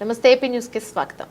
నమస్తే ఏపీ న్యూస్కి స్వాగతం.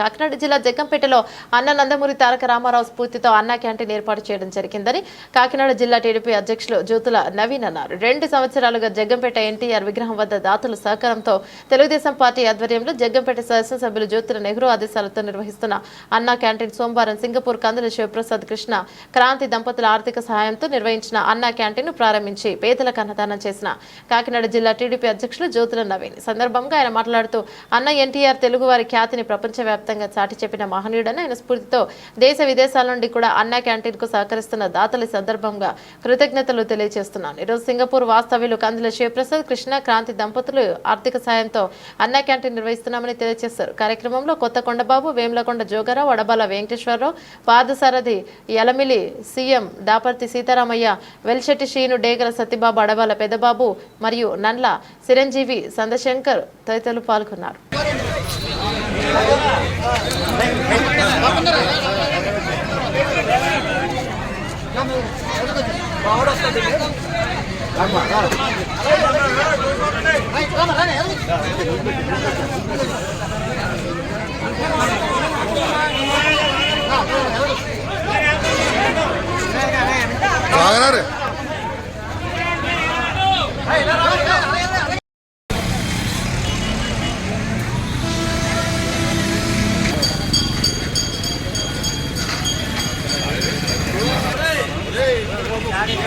కాకినాడ జిల్లా జగ్గంపేటలో అన్న నందమూరి తారక రామారావు స్ఫూర్తితో అన్న క్యాంటీన్ ఏర్పాటు చేయడం జరిగిందని కాకినాడ జిల్లా టీడీపీ అధ్యక్షులు జ్యోతుల నవీన్ అన్నారు. రెండు సంవత్సరాలుగా జగ్గంపేట ఎన్టీఆర్ విగ్రహం వద్ద దాతల సహకారంతో తెలుగుదేశం పార్టీ ఆధ్వర్యంలో జగ్గంపేట శాసనసభ్యులు జ్యోతుల నెహ్రూ ఆదేశాలతో నిర్వహిస్తున్న అన్న క్యాంటీన్ సోమవారం సింగపూర్ కందుల శివప్రసాద్ కృష్ణ క్రాంతి దంపతుల ఆర్థిక సహాయంతో నిర్వహించిన అన్న క్యాంటీన్ ప్రారంభించి పేదలకు అన్నదానం చేసిన కాకినాడ జిల్లా టీడీపీ అధ్యక్షులు జ్యోతుల నవీన్. సందర్భంగా ఆయన మాట్లాడుతూ అన్న ఎన్టీఆర్ తెలుగువారి ఖ్యాతిని ప్రపంచవ్యాప్తంగా చాటి చెప్పిన మహనీయుడని ఆయన స్ఫూర్తితో దేశ విదేశాల నుండి కూడా అన్న క్యాంటీన్కు సహకరిస్తున్న దాతల సందర్భంగా కృతజ్ఞతలు తెలియజేస్తున్నాను. ఈరోజు సింగపూర్ వాస్తవ్యులు కందుల శివప్రసాద్ కృష్ణ క్రాంతి దంపతులు ఆర్థిక సాయంతో అన్న క్యాంటీన్ నిర్వహిస్తున్నామని తెలియజేశారు. కార్యక్రమంలో కొత్త కొండబాబు వేములకొండ జోగారావు వడబాల వెంకటేశ్వరరావు పాదసారథి యలమిలి సీఎం దాపర్తి సీతారామయ్య వెల్శెట్టి శ్రీను డేగల సత్యబాబు అడబాల పెద్దబాబు మరియు నల్ల చిరంజీవి సందశంకర్ తదితరులు పాల్గొన్నారు. బాగనారు